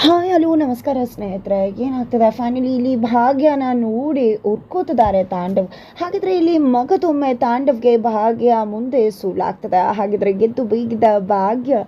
Hi hello ನಮಸ್ಕಾರ ಸ್ನೇಹಿತರೆ. ಏನಾಗ್ತದೆ? ಫೈನಲಿ ಇಲ್ಲಿ ಭಾಗ್ಯನ ನೋಡಿ ಉರ್ಕೋತಿದ್ದಾರೆ ತಾಂಡವ್. ಹಾಗಿದ್ರೆ ಇಲ್ಲಿ ಮಗದೊಮ್ಮೆ ತಾಂಡವ್ಗೆ ಭಾಗ್ಯ ಮುಂದೆ ಸುಳ್ಳಾಗ್ತದೆ. ಹಾಗಿದ್ರೆ ಗೆದ್ದು ಬೀಗಿದ ಭಾಗ್ಯ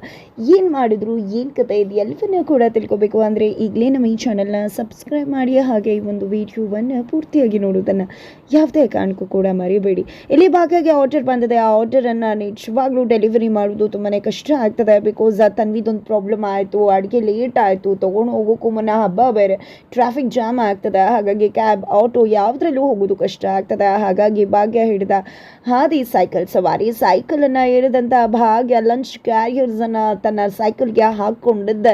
ಏನು ಮಾಡಿದ್ರು, ಏನು ಕತೆ ಇದು ಎಲ್ಲವನ್ನೂ ಕೂಡ ತಿಳ್ಕೊಬೇಕು. ಅಂದರೆ ಈಗಲೇ ನಮ್ಮ ಈ ಚಾನಲ್ನ ಸಬ್ಸ್ಕ್ರೈಬ್ ಮಾಡಿ, ಹಾಗೆ ಈ ಒಂದು ವಿಡಿಯೋವನ್ನು ಪೂರ್ತಿಯಾಗಿ ನೋಡೋದನ್ನು ಯಾವುದೇ ಕಾರಣಕ್ಕೂ ಕೂಡ ಮರಿಬೇಡಿ. ಇಲ್ಲಿ ಭಾಗ್ಯಗೆ ಆರ್ಡರ್ ಬಂದಿದೆ. ಆ ಆರ್ಡರನ್ನು ನಿಜವಾಗ್ಲೂ ಡೆಲಿವರಿ ಮಾಡೋದು ತುಂಬಾ ಕಷ್ಟ ಆಗ್ತದೆ. ಬಿಕಾಸ್ ತನ್ವಿದೊಂದು ಪ್ರಾಬ್ಲಮ್ ಆಯಿತು, ಅಡುಗೆ ಲೇಟ್ ಆಯಿತು ತೊಗೊಂಡು ಹೋಗೋಕ್ಕೂ ಮುನ್ನ ಹಬ್ಬ ಬೇರೆ. ಟ್ರಾಫಿಕ್ ಜಾಮ್ ಆಗ್ತದೆ, ಹಾಗಾಗಿ ಕ್ಯಾಬ್ ಆಟೋ ಯಾವುದ್ರಲ್ಲೂ ಹೋಗೋದು ಕಷ್ಟ ಆಗ್ತದೆ, ಹಾಗಾಗಿ ಭಾಗ್ಯ ಹಿಡಿದ ಹಾದಿ ಸೈಕಲ್ ಸವಾರಿ. ಸೈಕಲನ್ನು ಹಿಡಿದಂಥ ಭಾಗ್ಯ ಲಂಚ್ ಕ್ಯಾರಿಯರ್ಸನ್ನು ತನ್ನ ಸೈಕಲ್ಗೆ ಹಾಕ್ಕೊಂಡಿದ್ದ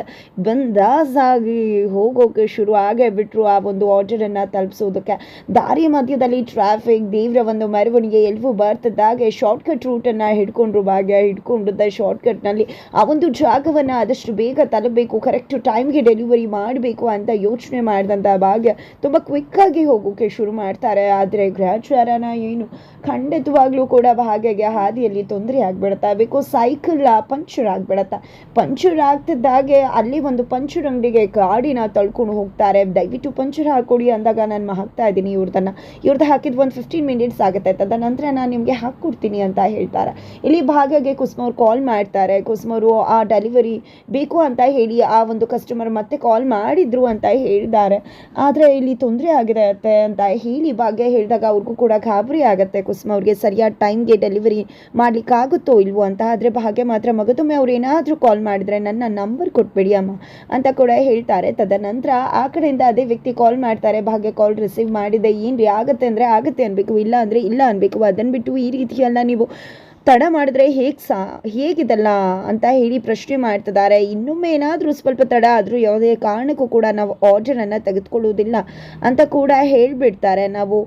ಬಂದಾಸಾಗಿ ಹೋಗೋಕೆ ಶುರು ಆಗೇ ಬಿಟ್ಟರು ಆ ಒಂದು ಆರ್ಡರನ್ನು ತಲುಪಿಸೋದಕ್ಕೆ. ದಾರಿ ಮಧ್ಯದಲ್ಲಿ ಟ್ರಾಫಿಕ್ ದೇವ್ರ ಒಂದು ಮೆರವಣಿಗೆ ಎಲ್ಲವೂ ಬರ್ತಿದ್ದಾಗೆ ಶಾರ್ಟ್ಕಟ್ ರೂಟನ್ನು ಹಿಡ್ಕೊಂಡ್ರು ಭಾಗ್ಯ ಹಿಡ್ಕೊಂಡಿದ್ದ ಶಾರ್ಟ್ಕಟ್ನಲ್ಲಿ ಆ ಒಂದು ಜಾಗವನ್ನು ಆದಷ್ಟು ಬೇಗ ತಲುಪಬೇಕು ಕರೆಕ್ಟ್ ಟೈಮ್ಗೆ ಡೆಲಿವರಿ ಮಾಡಬೇಕು ಅಂತ ಯೋಚನೆ ಮಾಡಿದಂಥ ಭಾಗ್ಯ ತುಂಬ ಕ್ವಿಕ್ಕಾಗಿ ಹೋಗೋಕ್ಕೆ ಶುರು ಮಾಡ್ತಾರೆ. ಆದರೆ ಗ್ರಹಚಾರನ ಏನು ಖಂಡಿತವಾಗ್ಲೂ ಕೂಡ ಭಾಗ್ಯಗೆ ಹಾದಿಯಲ್ಲಿ ತೊಂದರೆ ಆಗಿಬಿಡುತ್ತಾ. ಬಿಕಾಸ್ ಸೈಕಲ್ ಪಂಚರ್ ಆಗಿಬಿಡತ್ತಾ. ಪಂಚರ್ ಆಗ್ತಿದ್ದಾಗೆ ಅಲ್ಲಿ ಒಂದು ಪಂಚರ್ ಅಂಗಡಿಗೆ ಗಾಡಿನ ತಳ್ಕೊಂಡು ಹೋಗ್ತಾರೆ. ದಯವಿಟ್ಟು ಪಂಚರ್ ಹಾಕೊಡಿ ಅಂದಾಗ ನಾನು ಹಾಕ್ತಾ ಇದ್ದೀನಿ ಇವ್ರದನ್ನ. ಇವ್ರದ್ದು ಹಾಕಿದ ಒಂದು ಫಿಫ್ಟೀನ್ ಮಿನಿಟ್ಸ್ ಆಗುತ್ತೆ. ತದನಂತರ ನಾನು ನಿಮಗೆ ಹಾಕ್ಕೊಡ್ತೀನಿ ಅಂತ ಹೇಳ್ತಾರೆ. ಇಲ್ಲಿ ಭಾಗ್ಯಗೆ ಕುಸುಮವ್ರು ಕಾಲ್ ಮಾಡ್ತಾರೆ. ಕುಸುಮರು ಆ ಡೆಲಿವರಿ ಬೇಕು ಅಂತ ಹೇಳಿ ಆ ಒಂದು ಕಸ್ಟಮರ್ ಮತ್ತೆ ಕಾಲ್ ಮಾಡಿದ್ರು ಅಂತ ಹೇಳಿದ್ದಾರೆ. ಆದರೆ ಇಲ್ಲಿ ತೊಂದರೆ ಆಗಿದೆ ಅಂತ ಹೇಳಿ ಭಾಗ್ಯ ಹೇಳಿದಾಗ ಅವ್ರಿಗೂ ಕೂಡ ಗಾಬರಿ ಆಗುತ್ತೆ. ಕುಸುಮ ಅವ್ರಿಗೆ ಸರಿಯಾದ ಟೈಮ್ಗೆ ಡೆಲಿವರಿ ಮಾಡ್ಲಿಕ್ಕಾಗುತ್ತೋ ಇಲ್ವೋ ಅಂತ. ಆದರೆ ಭಾಗ್ಯ ಮಾತ್ರ ಮಗದೊಮ್ಮೆ ಅವ್ರು ಏನಾದರೂ ಕಾಲ್ ಮಾಡಿದ್ರೆ ನನ್ನ ನಂಬರ್ ಕೊಟ್ಬಿಡಿ ಅಮ್ಮ ಅಂತ ಕೂಡ ಹೇಳ್ತಾರೆ. ತದನಂತರ ಆ ಕಡೆಯಿಂದ ಅದೇ ವ್ಯಕ್ತಿ ಕಾಲ್ ಮಾಡ್ತಾರೆ. ಭಾಗ್ಯ ಕಾಲ್ ರಿಸೀವ್ ಮಾಡಿದೆ. ಏನು ರೀ ಆಗುತ್ತೆ ಅಂದರೆ ಆಗುತ್ತೆ ಅನ್ಬೇಕು, ಇಲ್ಲ ಅಂದರೆ ಇಲ್ಲ ಅನ್ಬೇಕು. ಅದನ್ನು ಬಿಟ್ಟು ಈ ರೀತಿಯೆಲ್ಲ ನೀವು ತಡ ಮಾಡಿದ್ರೆ ಹೇಗೆ ಸಾ, ಹೇಗಿದಲ್ಲ ಅಂತ ಹೇಳಿ ಪ್ರಶ್ನೆ ಮಾಡ್ತಿದ್ದಾರೆ. ಇನ್ನೊಮ್ಮೆ ಏನಾದರೂ ಸ್ವಲ್ಪ ತಡ ಆದರೂ ಯಾವುದೇ ಕಾರಣಕ್ಕೂ ಕೂಡ ನಾವು ಆರ್ಡರನ್ನು ತೆಗೆದುಕೊಳ್ಳೋದಿಲ್ಲ ಅಂತ ಕೂಡ ಹೇಳಿಬಿಡ್ತಾರೆ. ನಾವು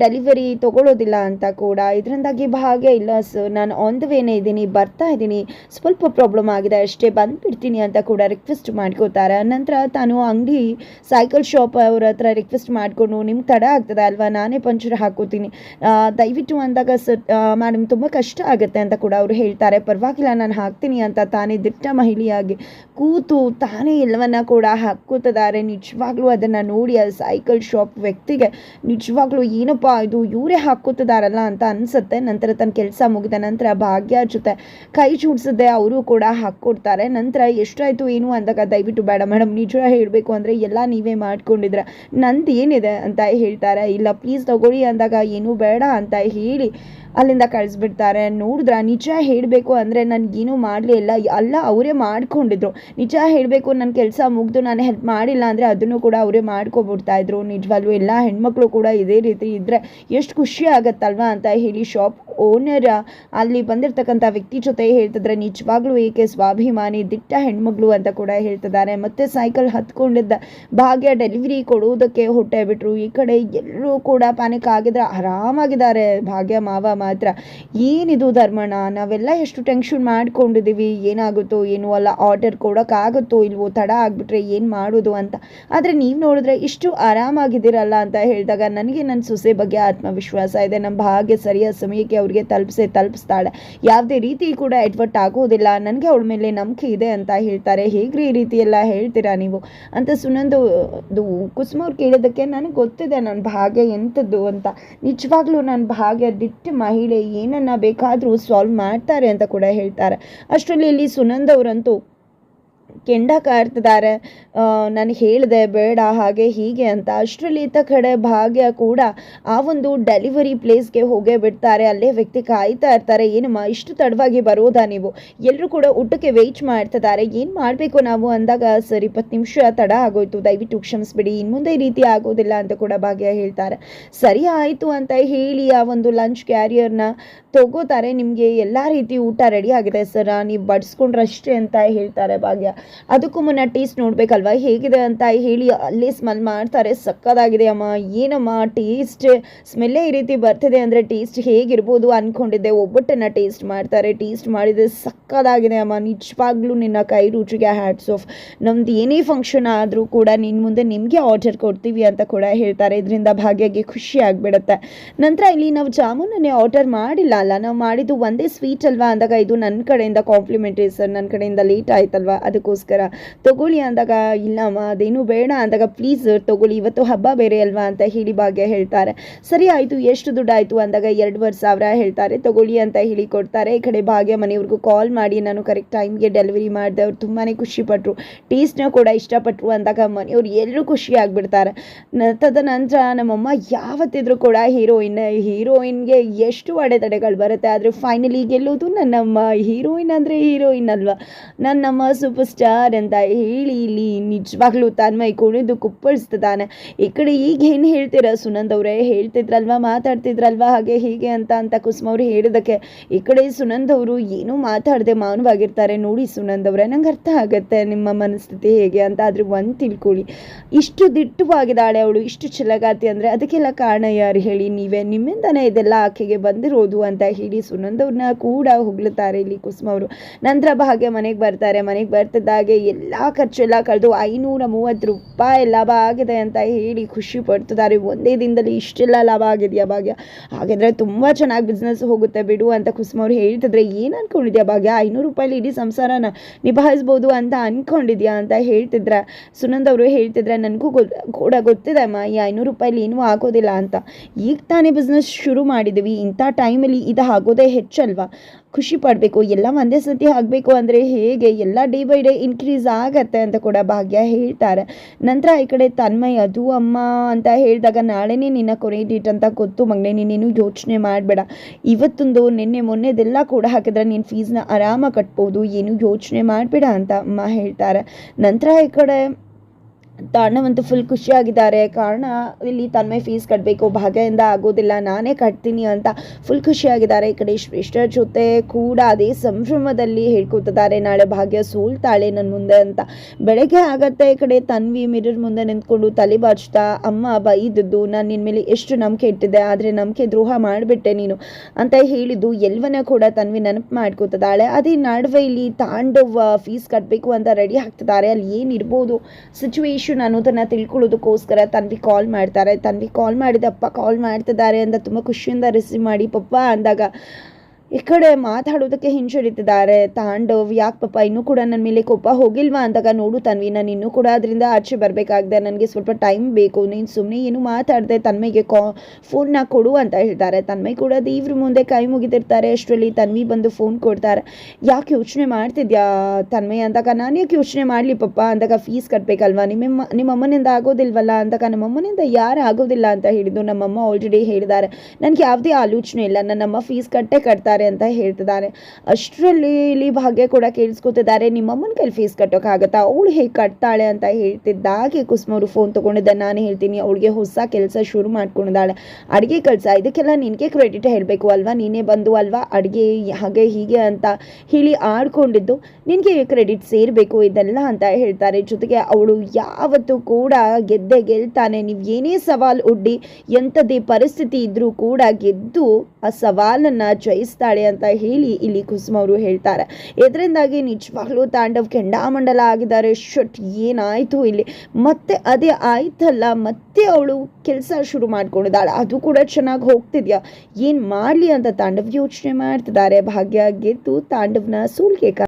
ಡೆಲಿವರಿ ತೊಗೊಳ್ಳೋದಿಲ್ಲ ಅಂತ ಕೂಡ. ಇದರಿಂದಾಗಿ ಭಾಗ್ಯ ಇಲ್ಲ ಸರ್. ನಾನು ಆನ್ ವೇನೇ ಇದ್ದೀನಿ, ಬರ್ತಾ ಇದ್ದೀನಿ. ಸ್ವಲ್ಪ ಪ್ರಾಬ್ಲಮ್ ಆಗಿದೆ, ಅಷ್ಟೇ ಬಂದುಬಿಡ್ತೀನಿ ಅಂತ ಕೂಡ ರಿಕ್ವೆಸ್ಟ್ ಮಾಡ್ಕೋತಾರೆ ನಂತರ ತಾನು ಅಂಗಡಿ ಸೈಕಲ್ ಶಾಪ್ ಅವ್ರ ಹತ್ರ ರಿಕ್ವೆಸ್ಟ್ ಮಾಡಿಕೊಂಡು, ನಿಮ್ಗೆ ತಡ ಆಗ್ತದೆ ಅಲ್ವಾ? ನಾನೇ ಪಂಚರ್ ಹಾಕೋತೀನಿ ದಯವಿಟ್ಟು ಅಂದಾಗ ಸರ್ ಮೇಡಮ್ ತುಂಬ ಕಷ್ಟ ಆಗುತ್ತೆ ಅಂತ ಕೂಡ ಅವರು ಹೇಳ್ತಾರೆ. ಪರವಾಗಿಲ್ಲ, ನಾನು ಹಾಕ್ತೀನಿ ಅಂತ ತಾನೇ ದಿಟ್ಟ ಮಹಿಳೆಯಾಗಿ ಕೂತು ತಾನೇ ಎಲ್ಲವನ್ನ ಕೂಡ ಹಾಕುತ್ತಿದ್ದಾರೆ. ನಿಜವಾಗ್ಲೂ ಅದನ್ನು ನೋಡಿ ಆ ಸೈಕಲ್ ಶಾಪ್ ವ್ಯಕ್ತಿಗೆ ನಿಜವಾಗ್ಲೂ ಏನಪ್ಪ ಇದು, ಇವರೇ ಹಾಕ್ಕೋತಿದಾರಲ್ಲ ಅಂತ ಅನಿಸುತ್ತೆ. ನಂತರ ತನ್ನ ಕೆಲಸ ಮುಗಿದ ನಂತರ ಭಾಗ್ಯ ಜೊತೆ ಕೈ ಜೋಡಿಸಿದೆ ಅವರು ಕೂಡ ಹಾಕ್ಕೊಡ್ತಾರೆ ನಂತರ ಎಷ್ಟಾಯಿತು ಏನು ಅಂದಾಗ ದಯವಿಟ್ಟು ಬೇಡ ಮೇಡಮ್ ನಿಜ ಹೇಳಬೇಕು ಅಂದರೆ ಎಲ್ಲ ನೀವೇ ಮಾಡ್ಕೊಂಡಿದ್ರೆ ನಂದು ಏನಿದೆ ಅಂತ ಹೇಳ್ತಾರೆ. ಇಲ್ಲ ಪ್ಲೀಸ್ ತಗೊಳ್ಳಿ ಅಂದಾಗ ಏನು ಬೇಡ ಅಂತ ಹೇಳಿ ಅಲ್ಲಿಂದ ಕಳಿಸ್ಬಿಡ್ತಾರೆ. ನೋಡಿದ್ರ, ನಿಜ ಹೇಳಬೇಕು ಅಂದರೆ ನನಗೇನು ಮಾಡಲಿಲ್ಲ ಅಲ್ಲ, ಅವರೇ ಮಾಡ್ಕೊಂಡಿದ್ರು. ನಿಜ ಹೇಳಬೇಕು ನನ್ನ ಕೆಲಸ ಮುಗಿದು ನಾನು ಹೆಲ್ಪ್ ಮಾಡಿಲ್ಲ ಅಂದರೆ ಅದನ್ನು ಕೂಡ ಅವರೇ ಮಾಡ್ಕೊಬಿಡ್ತಾಯಿದ್ರು ನಿಜವಾಗ್ಲೂ ಎಲ್ಲ ಹೆಣ್ಮಕ್ಳು ಕೂಡ ಇದೇ ರೀತಿ ಇದ್ದರೆ ಎಷ್ಟು ಖುಷಿ ಆಗತ್ತಲ್ವಾ ಅಂತ ಹೇಳಿ ಶಾಪ್ ಓನರ್ ಅಲ್ಲಿ ಬಂದಿರತಕ್ಕಂಥ ವ್ಯಕ್ತಿ ಜೊತೆ ಹೇಳ್ತಿದ್ರೆ ನಿಜವಾಗ್ಲೂ ಏಕೆ ಸ್ವಾಭಿಮಾನಿ, ದಿಟ್ಟ ಹೆಣ್ಮಗಳು ಅಂತ ಕೂಡ ಹೇಳ್ತಿದ್ದಾರೆ. ಮತ್ತೆ ಸೈಕಲ್ ಹತ್ಕೊಂಡಿದ್ದ ಭಾಗ್ಯ ಡೆಲಿವರಿ ಕೊಡುವುದಕ್ಕೆ ಹೊಟ್ಟೆ ಬಿಟ್ರು. ಈ ಕಡೆ ಎಲ್ಲರೂ ಕೂಡ ಪ್ಯಾನಿಕ್ ಆಗಿದ್ರೆ ಆರಾಮಾಗಿದ್ದಾರೆ. ಭಾಗ್ಯ, ಮಾವ ಮಾತ್ರ. ಏನಿದು ಧರ್ಮಣ ನಾವೆಲ್ಲ ಎಷ್ಟು ಟೆನ್ಷನ್ ಮಾಡ್ಕೊಂಡಿದ್ದೀವಿ. ಏನಾಗುತ್ತೋ ಏನೋ ಅಲ್ಲ ಆರ್ಡರ್ ಕೊಡೋಕ್ಕಾಗುತ್ತೋ ಇಲ್ವೋ, ತಡ ಆಗಿಬಿಟ್ರೆ ಏನು ಮಾಡೋದು ಅಂತ. ಆದರೆ ನೀವು ನೋಡಿದ್ರೆ ಇಷ್ಟು ಆರಾಮಾಗಿದ್ದೀರಲ್ಲ ಅಂತ ಹೇಳಿದಾಗ ನನಗೆ ನನ್ನ ಸೊಸೆ ಬಗ್ಗೆ ಆತ್ಮವಿಶ್ವಾಸ ಇದೆ. ನಮ್ಮ ಭಾಗ್ಯ ಸರಿಯಾದ ಸಮಯಕ್ಕೆ ಅವ್ರಿಗೆ ತಲುಪಿಸೇ, ತಲುಪಿಸ್ತಾಳೆ. ಯಾವುದೇ ರೀತಿ ಕೂಡ ಎಡ್ವರ್ಟ್ ಆಗೋದಿಲ್ಲ. ನನಗೆ ಅವಳ ಮೇಲೆ ನಂಬಿಕೆ ಇದೆ ಅಂತ ಹೇಳ್ತಾರೆ. ಹೇಗ್ರಿ ಈ ರೀತಿ ಎಲ್ಲ ಹೇಳ್ತೀರಾ ನೀವು? ಅಂತ ಸುನಂದು ಕುಸುಮ ಅವ್ರು ಕೇಳಿದ್ದಕ್ಕೆ ನನಗೆ ಗೊತ್ತಿದೆ ನನ್ನ ಭಾಗ್ಯ ಎಂಥದ್ದು ಅಂತ. ನಿಜವಾಗ್ಲೂ ನನ್ನ ಭಾಗ್ಯ ದಿಟ್ಟ ಮಹಿಳೆ ಏನನ್ನ ಬೇಕಾದರೂ ಸಾಲ್ವ್ ಮಾಡ್ತಾರೆ ಅಂತ ಕೂಡ ಹೇಳ್ತಾರೆ. ಅಷ್ಟರಲ್ಲಿ ಇಲ್ಲಿ ಸುನಂದ್ ಅವರಂತೂ ಕೆಂಡ ಕಾರ್ತಿದ್ದಾರೆ ನಾನು ಹೇಳಿದೆ ಬೇಡ, ಹಾಗೆ ಹೀಗೆ ಅಂತ. ಅಷ್ಟರಲ್ಲಿ ಈತ ಕಡೆ ಭಾಗ್ಯ ಕೂಡ ಆ ಒಂದು ಡೆಲಿವರಿ ಪ್ಲೇಸ್ಗೆ ಹೋಗೇ ಬಿಡ್ತಾರೆ. ಅಲ್ಲೇ ವ್ಯಕ್ತಿ ಕಾಯ್ತಾ ಇರ್ತಾರೆ. ಏನಮ್ಮ, ಇಷ್ಟು ತಡವಾಗಿ ಬರೋದಾ ನೀವು? ಎಲ್ಲರೂ ಕೂಡ ಊಟಕ್ಕೆ ವೆಯ್ಟ್ ಮಾಡ್ತಿದ್ದಾರೆ. ಏನು ಮಾಡಬೇಕು ನಾವು ಅಂದಾಗ, ಸರ್, ಇಪ್ಪತ್ತು ನಿಮಿಷ ತಡ ಆಗೋಯ್ತು. ದಯವಿಟ್ಟು ಕ್ಷಮಿಸ್ಬಿಡಿ. ಇನ್ನು ಮುಂದೆ ಈ ರೀತಿ ಆಗೋದಿಲ್ಲ ಅಂತ ಕೂಡ ಭಾಗ್ಯ ಹೇಳ್ತಾರೆ. ಸರಿ ಆಯಿತು ಅಂತ ಹೇಳಿ ಆ ಒಂದು ಲಂಚ್ ಕ್ಯಾರಿಯರ್ನ ತಗೋತಾರೆ. ನಿಮಗೆ ಎಲ್ಲ ರೀತಿ ಊಟ ರೆಡಿ ಆಗಿದೆ. ಸರ್ ನೀವು ಬಡಿಸ್ಕೊಂಡ್ರಷ್ಟೇ ಅಂತ ಹೇಳ್ತಾರೆ ಭಾಗ್ಯ. ಅದಕ್ಕೂ ಮುನ್ನ ಟೇಸ್ಟ್ ನೋಡ್ಬೇಕಲ್ವಾ? ಹೇಗಿದೆ ಅಂತ ಹೇಳಿ ಅಲ್ಲಿ ಸ್ಮೆಲ್ ಮಾಡ್ತಾರೆ. ಸಕ್ಕದಾಗಿದೆ ಅಮ್ಮ. ಏನಮ್ಮ ಟೇಸ್ಟ್? ಸ್ಮೆಲ್ಲೇ ಈ ರೀತಿ ಬರ್ತಿದೆ ಅಂದರೆ ಟೇಸ್ಟ್ ಹೇಗಿರ್ಬೋದು ಅಂದ್ಕೊಂಡಿದ್ದೆ ಒಬ್ಬಟ್ಟನ್ನು ಟೇಸ್ಟ್ ಮಾಡ್ತಾರೆ. ಟೇಸ್ಟ್ ಮಾಡಿದರೆ ಸಕ್ಕದಾಗಿದೆ ಅಮ್ಮ. ನಿಜವಾಗ್ಲೂ ನಿನ್ನ ಕೈ ರುಚಿಗೆ ಹ್ಯಾಟ್ಸ್ ಆಫ್ ನಮ್ದು ಏನೇ ಫಂಕ್ಷನ್ ಆದರೂ ಕೂಡ ನಿನ್ನ ಮುಂದೆ ನಿಮಗೆ ಆರ್ಡರ್ ಕೊಡ್ತೀವಿ ಅಂತ ಕೂಡ ಹೇಳ್ತಾರೆ. ಇದರಿಂದ ಭಾಗ್ಯಗೆ ಖುಷಿ ಆಗಿಬಿಡುತ್ತೆ. ನಂತರ ಇಲ್ಲಿ ನಾವು ಜಾಮೂನನ್ನೇ ಆರ್ಡರ್ ಮಾಡಿಲ್ಲ ಅಲ್ಲ. ನಾವು ಮಾಡಿದ್ದು ಒಂದೇ ಸ್ವೀಟ್ ಅಲ್ವಾ? ಅಂದಾಗ ಇದು ನನ್ನ ಕಡೆಯಿಂದ ಕಾಂಪ್ಲಿಮೆಂಟ್ರಿ ಸರ್ ನನ್ನ ಕಡೆಯಿಂದ ಲೇಟ್ ಆಯ್ತಲ್ವಾ? ಅದಕ್ಕೋಸ್ಕರ ಅದಕ್ಕೋಸ್ಕರ ತಗೊಳ್ಳಿ ಅಂದಾಗ ಇಲ್ಲಮ್ಮ ಅದೇನು ಬೇಡ ಅಂದಾಗ ಪ್ಲೀಸ್ ತಗೊಳ್ಳಿ, ಇವತ್ತು ಹಬ್ಬ ಬೇರೆ ಅಲ್ವಾ ಅಂತ ಹೇಳಿ ಭಾಗ್ಯ ಹೇಳ್ತಾರೆ. ಸರಿ ಆಯಿತು, ಎಷ್ಟು ದುಡ್ಡು ಆಯಿತು ಅಂದಾಗ ಎರಡುವರೆ ಸಾವಿರ ಹೇಳ್ತಾರೆ. ತಗೊಳ್ಳಿ ಅಂತ ಹೇಳಿ ಕೊಡ್ತಾರೆ. ಈ ಕಡೆ ಭಾಗ್ಯ ಮನೆಯವ್ರಿಗೂ ಕಾಲ್ ಮಾಡಿ, ನಾನು ಕರೆಕ್ಟ್ ಟೈಮ್ಗೆ ಡೆಲಿವರಿ ಮಾಡಿದೆ. ಅವ್ರು ತುಂಬಾ ಖುಷಿಪಟ್ಟರು ಟೇಸ್ಟ್ನ ಕೂಡ ಇಷ್ಟಪಟ್ಟರು ಅಂದಾಗ ಮನೆಯವ್ರು ಎಲ್ಲರೂ ಖುಷಿ ಆಗಿಬಿಡ್ತಾರೆ. ತದನಂತರ ನಮ್ಮಮ್ಮ ಯಾವತ್ತಿದ್ರೂ ಕೂಡ ಹೀರೋಯಿನ್ ಹೀರೋಯಿನ್ಗೆ ಎಷ್ಟು ಅಡೆತಡೆಗಳು ಬರುತ್ತೆ. ಆದರೆ ಫೈನಲಿ ಗೆಲ್ಲೋದು ನನ್ನಮ್ಮ. ಹೀರೋಯಿನ್ ಅಂದರೆ ಹೀರೋಯಿನ್ ಅಲ್ವಾ? ನನ್ನಮ್ಮ ಸೂಪರ್ ಸ್ಟಾರ್ ಅಂತ ಹೇಳಿ ಇಲ್ಲಿ ನಿಜವಾಗ್ಲೂ ತನ್ಮಯ್ ಕುಣಿದು ಕುಪ್ಪಳಿಸ್ತಿದ್ದಾನೆ. ಈ ಕಡೆ ಈಗ ಏನು ಹೇಳ್ತೀರಾ? ಸುನಂದ್ ಅವರೇ ಹೇಳ್ತಿದ್ರಲ್ವಾ, ಮಾತಾಡ್ತಿದ್ರಲ್ವಾ? ಹಾಗೆ ಹೀಗೆ ಅಂತ ಅಂತ ಕುಸುಮ ಅವ್ರು ಹೇಳಿದಕ್ಕೆ ಈ ಕಡೆ ಸುನಂದ್ ಅವರು ಏನೂ ಮಾತಾಡದೆ ಮೌನವಾಗಿರ್ತಾರೆ. ನೋಡಿ ಸುನಂದ್ ಅವರೇ, ನಂಗೆ ಅರ್ಥ ಆಗುತ್ತೆ ನಿಮ್ಮ ಮನಸ್ಥಿತಿ ಹೇಗೆ ಅಂತ, ಆದ್ರೆ ಒಂದು ತಿಳ್ಕೊಳ್ಳಿ. ಇಷ್ಟು ದಿಟ್ಟವಾಗಿದ್ದಾಳೆ ಅವಳು, ಇಷ್ಟು ಚಲಗಾತಿ ಅಂದರೆ ಅದಕ್ಕೆಲ್ಲ ಕಾರಣ ಯಾರು ಹೇಳಿ? ನೀವೇ ನಿಮ್ಮಿಂದನೇ ಇದೆಲ್ಲ ಆಕೆಗೆ ಬಂದಿರೋದು ಅಂತ ಹೇಳಿ ಸುನಂದ್ ಅವ್ರನ್ನ ಕೂಡ ಹೊಗಳುತ್ತಾರೆ ಇಲ್ಲಿ ಕುಸುಮ ಅವರು. ನಂತರ ಭಾಗ್ಯ ಮನೆಗೆ ಬರ್ತಾರೆ. ಮನೆಗೆ ಬರ್ತಿದ್ದಾಗೆ ಎಲ್ಲ ಖರ್ಚೆಲ್ಲ ಕಳೆದು ಐನೂರ ಮೂವತ್ತು ರೂಪಾಯಿ ಲಾಭ ಆಗಿದೆ ಅಂತ ಹೇಳಿ ಖುಷಿ ಪಡ್ತಿದ್ದಾರೆ ಒಂದೇ ದಿನದಲ್ಲಿ ಇಷ್ಟೆಲ್ಲ ಲಾಭ ಆಗಿದೆಯಾ ಭಾಗ್ಯ? ಹಾಗಿದ್ರೆ ತುಂಬ ಚೆನ್ನಾಗಿ ಬಿಸ್ನೆಸ್ ಹೋಗುತ್ತೆ ಬಿಡು ಅಂತ ಕುಸುಮ ಅವ್ರು ಹೇಳ್ತಿದ್ರೆ, ಏನು ಅನ್ಕೊಂಡಿದ್ಯಾ ಭಾಗ್ಯ? ಐನೂರು ರೂಪಾಯಿಲಿ ಇಡೀ ಸಂಸಾರನ ನಿಭಾಯಿಸ್ಬೋದು ಅಂತ ಅಂದ್ಕೊಂಡಿದ್ಯಾ ಅಂತ ಹೇಳ್ತಿದ್ರೆ. ಸುನಂದ್ ಅವರು ಹೇಳ್ತಿದ್ರೆ, ನನಗೂ ಕೂಡ ಗೊತ್ತಿದೆ ಅಮ್ಮ, ಈ ಐನೂರು ರೂಪಾಯಿಲಿ ಏನೂ ಆಗೋದಿಲ್ಲ ಅಂತ. ಈಗ ತಾನೇ ಬಿಸ್ನೆಸ್ ಶುರು ಮಾಡಿದ್ದೀವಿ ಇಂಥ ಟೈಮಲ್ಲಿ ಇದು ಆಗೋದೇ ಹೆಚ್ಚಲ್ವಾ? ಖುಷಿ ಪಡಬೇಕು, ಎಲ್ಲ ಒಂದೇ ಸತಿ ಆಗಬೇಕು ಅಂದರೆ ಹೇಗೆ? ಎಲ್ಲ ಡೇ ಬೈ ಡೇ ಇನ್ಕ್ರೀಸ್ ಆಗತ್ತೆ ಅಂತ ಕೂಡ ಭಾಗ್ಯ ಹೇಳ್ತಾರೆ. ನಂತರ ಈ ಕಡೆ ತನ್ಮಯ, ಅದು ಅಮ್ಮ ಅಂತ ಹೇಳಿದಾಗ, ನಾಳೆನೇ ನಿನ್ನ ಕೊನೆ ಡೇಟ್ ಅಂತ ಗೊತ್ತು ಮಗನೇ, ನೀನೇನು ಯೋಚನೆ ಮಾಡಬೇಡ. ಇವತ್ತೊಂದು, ನಿನ್ನೆ ಮೊನ್ನೆದೆಲ್ಲ ಕೂಡ ಹಾಕಿದ್ರೆ ನೀನು ಫೀಸ್ನ ಆರಾಮಾಗಿ ಕಟ್ಬೋದು, ಏನು ಯೋಚನೆ ಮಾಡಬೇಡ ಅಂತ ಅಮ್ಮ ಹೇಳ್ತಾರೆ. ನಂತರ ಈ ಕಡೆ ತಾಂಡವಂತೂ ಫುಲ್ ಖುಷಿಯಾಗಿದ್ದಾರೆ. ಕಾರಣ, ಇಲ್ಲಿ ತನ್ಮೆ ಫೀಸ್ ಕಟ್ಟಬೇಕು ಭಾಗ್ಯದಿಂದ ಆಗೋದಿಲ್ಲ, ನಾನೇ ಕಟ್ತೀನಿ ಅಂತ ಫುಲ್ ಖುಷಿಯಾಗಿದ್ದಾರೆ. ಈ ಕಡೆ ಶ್ರೇಷ್ಠರ ಜೊತೆ ಕೂಡ ಅದೇ ಸಂಭ್ರಮದಲ್ಲಿ ಹೇಳ್ಕೊತಿದ್ದಾರೆ. ನಾಳೆ ಭಾಗ್ಯ ಸೋಲ್ತಾಳೆ ನನ್ನ ಮುಂದೆ ಅಂತ. ಬೆಳಗ್ಗೆ ಆಗತ್ತೆ, ಈ ಕಡೆ ತನ್ವಿ ಮಿರರ್ ಮುಂದೆ ನಿಂತ್ಕೊಂಡು ತಲೆ ಬಾಚ್ತಾ, ಅಮ್ಮ, ಬೈದದ್ದು, ನಾನು ನಿನ್ನ ಮೇಲೆ ಎಷ್ಟು ನಂಬಿಕೆ ಇಟ್ಟಿದ್ದೆ, ಆದರೆ ನಂಬಿಕೆ ದ್ರೋಹ ಮಾಡಿಬಿಟ್ಟೆ ನೀನು ಅಂತ ಹೇಳಿದ್ದು ಎಲ್ವನ ಕೂಡ ತನ್ವಿ ನೆನಪು ಮಾಡ್ಕೊತಿದ್ದಾಳೆ. ಅದೇ ನಡುವೆ ಇಲ್ಲಿ ತಾಂಡವ ಫೀಸ್ ಕಟ್ಟಬೇಕು ಅಂತ ರೆಡಿ ಆಗ್ತಿದ್ದಾರೆ. ಅಲ್ಲಿ ಏನಿರ್ಬೋದು ಸಿಚುವೇಶನ್ ಅನ್ನೋದನ್ನ ತಿಳ್ಕೊಳ್ಳೋದಕ್ಕೋಸ್ಕರ ತನ್ವಿ ಕಾಲ್ ಮಾಡ್ತಾರೆ. ತನ್ವಿ ಕಾಲ್ ಮಾಡಿದಪ್ಪ ಕಾಲ್ ಮಾಡ್ತಿದ್ದಾರೆ ಅಂತ ತುಂಬ ಖುಷಿಯಿಂದ ರಿಸೀವ್ ಮಾಡಿ. ಪಪ್ಪ ಅಂದಾಗ ಈ ಕಡೆ ಮಾತಾಡೋದಕ್ಕೆ ಹಿಂಜರಿತಿದ್ದಾರೆ. ತಾಂಡವ್, ಯಾಕೆ ಪಾಪ ಇನ್ನೂ ಕೂಡ ನನ್ನ ಮೇಲೆ ಕೋಪ ಹೋಗಿಲ್ವಾ ಅಂದಾಗ ನೋಡು ತನ್ವಿ ನಾನು ಇನ್ನೂ ಕೂಡ ಅದರಿಂದ ಆಚೆ ಬರಬೇಕಾಗಿದೆ. ನನಗೆ ಸ್ವಲ್ಪ ಟೈಮ್ ಬೇಕು. ನೀನು ಸುಮ್ಮನೆ ಏನು ಮಾತಾಡಿದೆ ತನ್ಮೈಗೆ ಕಾ, ಫೋನ್ನ ಕೊಡು ಅಂತ ಹೇಳ್ತಾರೆ. ತನ್ಮೈ ಕೂಡ ದೇವ್ರ ಮುಂದೆ ಕೈ ಮುಗಿದಿರ್ತಾರೆ. ಅಷ್ಟರಲ್ಲಿ ತನ್ವಿ ಬಂದು ಫೋನ್ ಕೊಡ್ತಾರೆ. ಯಾಕೆ ಯೋಚನೆ ಮಾಡ್ತಿದ್ಯಾ ತನ್ಮೈ ಅಂದಾಗ, ನಾನು ಯಾಕೆ ಯೋಚನೆ ಮಾಡಲಿ ಪಪ್ಪ ಅಂದಾಗ ಫೀಸ್ ಕಟ್ಟಬೇಕಲ್ವಾ ನಿಮ್ಮ ನಿಮ್ಮ ಅಮ್ಮನಿಂದ ಆಗೋದಿಲ್ವಲ್ಲ ಅಂದಾಗ ನಮ್ಮ ಅಮ್ಮನಿಂದ ಯಾರು ಆಗೋದಿಲ್ಲ ಅಂತ ಹೇಳಿದ್ದು ನಮ್ಮಮ್ಮ ಆಲ್ರೆಡಿ ಹೇಳಿದ್ದಾರೆ. ನನಗೆ ಯಾವುದೇ ಆಲೋಚನೆ ಇಲ್ಲ. ನನ್ನಮ್ಮ ಫೀಸ್ ಕಟ್ಟೇ ಕಟ್ತಾರೆ. ಅಂತ ಹೇಳ್ತಿದ್ದಾರೆ. ಅಷ್ಟರಲ್ಲಿ ಇಲ್ಲಿ ಭಾಗ್ಯ ಕೂಡ ಕೇಳಿಸ್ಕೊತಿದ್ದಾರೆ. ನಿಮ್ಮಮ್ಮನ ಕೈಲಿ ಫೀಸ್ ಕಟ್ಟೋಕ್ಕಾಗತ್ತಾ? ಅವಳು ಹೇಗೆ ಕಟ್ತಾಳೆ ಅಂತ ಹೇಳ್ತಿದ್ದಾಗೆ ಕುಸುಮ ಅವರು ಫೋನ್ ತೊಗೊಂಡಿದ್ದ. ನಾನು ಹೇಳ್ತೀನಿ, ಅವಳಿಗೆ ಹೊಸ ಕೆಲಸ ಶುರು ಮಾಡ್ಕೊಂಡಿದ್ದಾಳೆ. ಅಡುಗೆ ಕೆಲಸ ಇದಕ್ಕೆಲ್ಲ ನಿನಗೆ ಕ್ರೆಡಿಟ್ ಹೇಳಬೇಕು ಅಲ್ವಾ? ನೀನೇ ಬಂದು ಅಲ್ವಾ? ಅಡುಗೆ ಹಾಗೆ ಹೀಗೆ ಅಂತ ಹೇಳಿ ಆಡ್ಕೊಂಡಿದ್ದು. ನಿನಗೆ ಕ್ರೆಡಿಟ್ ಸೇರಬೇಕು ಇದೆಲ್ಲ ಅಂತ ಹೇಳ್ತಾರೆ. ಜೊತೆಗೆ ಅವಳು ಯಾವತ್ತೂ ಕೂಡ ಗೆದ್ದೆ ಗೆಲ್ತಾನೆ. ನೀವು ಏನೇ ಸವಾಲು ಒಡ್ಡಿ ಎಂಥದೇ ಪರಿಸ್ಥಿತಿ ಇದ್ದರೂ ಕೂಡ ಗೆದ್ದು ಆ ಸವಾಲನ್ನು ಜಯಿಸ್ತಾಳೆ ಅಂತ ಹೇಳಿ ಇಲ್ಲಿ ಕುಸುಮ ಅವರು ಹೇಳ್ತಾರೆ. ಇದರಿಂದಾಗಿ ನಿಜವಾಗ್ಲೂ ತಾಂಡವ್ ಕೆಂಡಾಮಂಡಲ ಆಗಿದ್ದಾರೆ. ಶಟ್, ಏನಾಯಿತು ಇಲ್ಲಿ? ಮತ್ತೆ ಅದೇ ಆಯ್ತಲ್ಲ, ಮತ್ತೆ ಅವಳು ಕೆಲಸ ಶುರು ಮಾಡ್ಕೊಂಡಿದ್ದಾಳೆ. ಅದು ಕೂಡ ಚೆನ್ನಾಗಿ ಹೋಗ್ತಿದ್ಯಾ? ಏನು ಮಾಡಲಿ ಅಂತ ತಾಂಡವ್ ಯೋಚನೆ ಮಾಡ್ತಿದ್ದಾರೆ. ಭಾಗ್ಯ ಗೆದ್ದು ತಾಂಡವ್ನ ಸೋಲ್ಗೆ